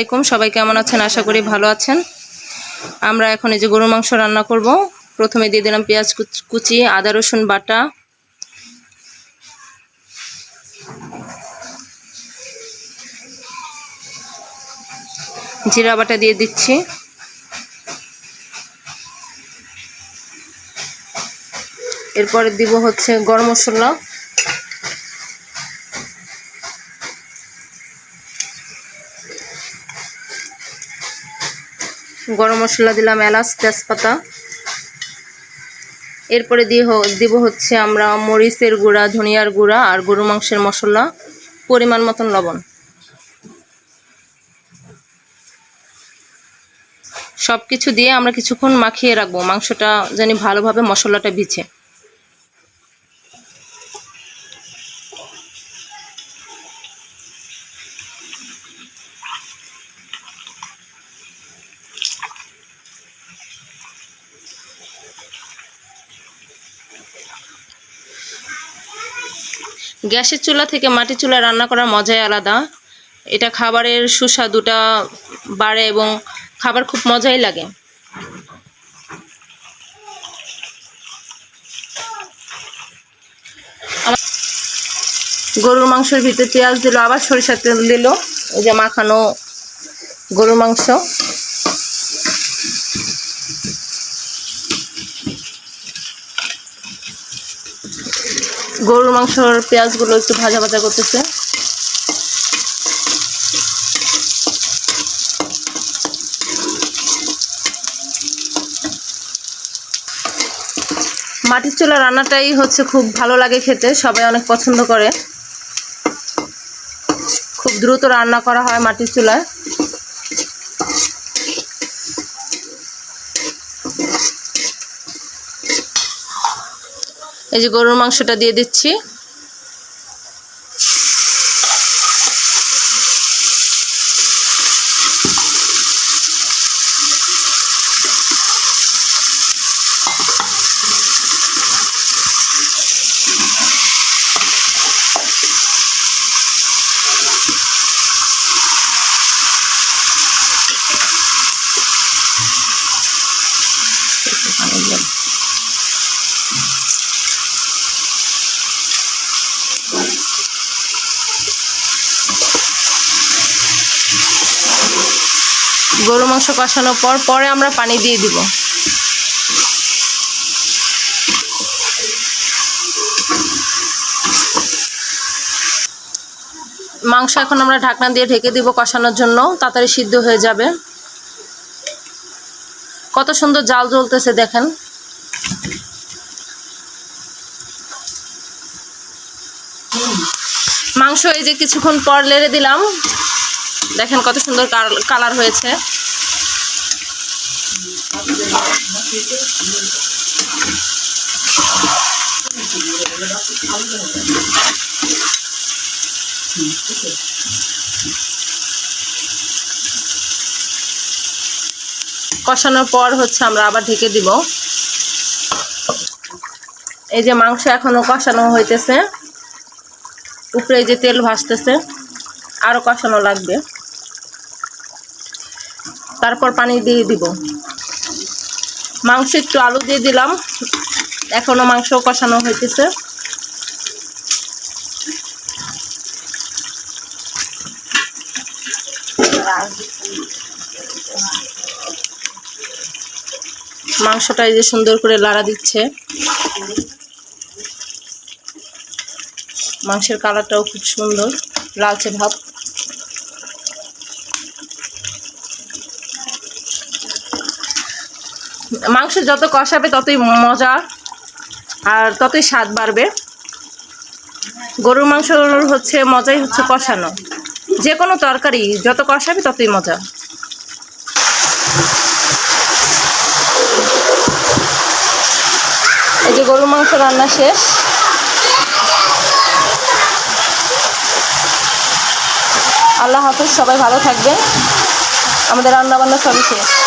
আসসালামাইকুম সবাই কেমন আছেন? আশা করি ভালো আছেন। আমরা এখন এই যে গরু মাংস রান্না করব। প্রথমে দিয়ে দিলাম পেঁয়াজ কুচ- আদা, রসুন বাটা। জিরা বাটা দিয়ে দিচ্ছি। এরপরে দিব হচ্ছে গরম মশলা। গরম মশলা দিলাম এলাচ, তেজপাতা। এরপরে দিয়ে দিব হচ্ছে আমরা মরিচের গুঁড়া, ধনিয়ার গুঁড়া আর গরু মাংসের মশলা, পরিমাণ মতন লবণ। সব কিছু দিয়ে আমরা কিছুক্ষণ মাখিয়ে রাখব, মাংসটা জানি ভালোভাবে মশলাটা বিছে গ্যাসের চুলা থেকে মাটির চুলা রান্না করার মজাই আলাদা। এটা খাবারের সুস্বাদুটা বাড়ে এবং খাবার খুব মজাই লাগে। গরুর মাংসের ভিতরে পেঁয়াজ দিল, আবার সরিষার তেল দিল ওই যে মাখানো গরুর মাংস। গরুর মাংসর পেঁয়াজগুলো একটু ভাজা ভাজা করতেছে। মাটির চুলা রান্নাটাই হচ্ছে খুব ভালো লাগে খেতে, সবাই অনেক পছন্দ করে। খুব দ্রুত রান্না করা হয় মাটির চুলায়। এই যে গরুর মাংসটা দিয়ে দিচ্ছি। গরু মাংস কষানোর পর পরে আমরা পানি দিয়ে দিব। মাংস এখন আমরা ঢাকনা দিয়ে ঢেকে দিব কষানোর জন্য, তাড়াতাড়ি সিদ্ধ হয়ে যাবে। কত সুন্দর জাল জ্বলতেছে দেখেন। মাংস এই যে কিছুক্ষণ পর লেড়ে দিলাম। দেখেন কত সুন্দর কালার হয়েছে। কষানোর পর হচ্ছে আমরা আবার ঢেকে দিব। এই যে মাংস এখনও কষানো হইতেছে। উপরে যে তেল ভাসতেছে, আরও কষানো লাগবে। তারপর পানি দিয়ে দিব। মাংস একটু আলু দিয়ে দিলাম। এখনও মাংস কষানো হইতেছে। মাংসটা এই যে সুন্দর করে লাড়া দিচ্ছে। মাংসের কালারটাও খুব সুন্দর, লালচে ভাব। মাংস যত কষাবে ততই মজা আর ততই স্বাদ বাড়বে। গরুর মাংস হচ্ছে, মজাই হচ্ছে কষানো। যে কোনো তরকারি যত কষাবে ততই মজা। এই যে গরুর মাংস রান্না শেষ। আল্লাহ হাফিজ, সবাই ভালো থাকবেন। আমাদের রান্না বান্না সবই শেষ।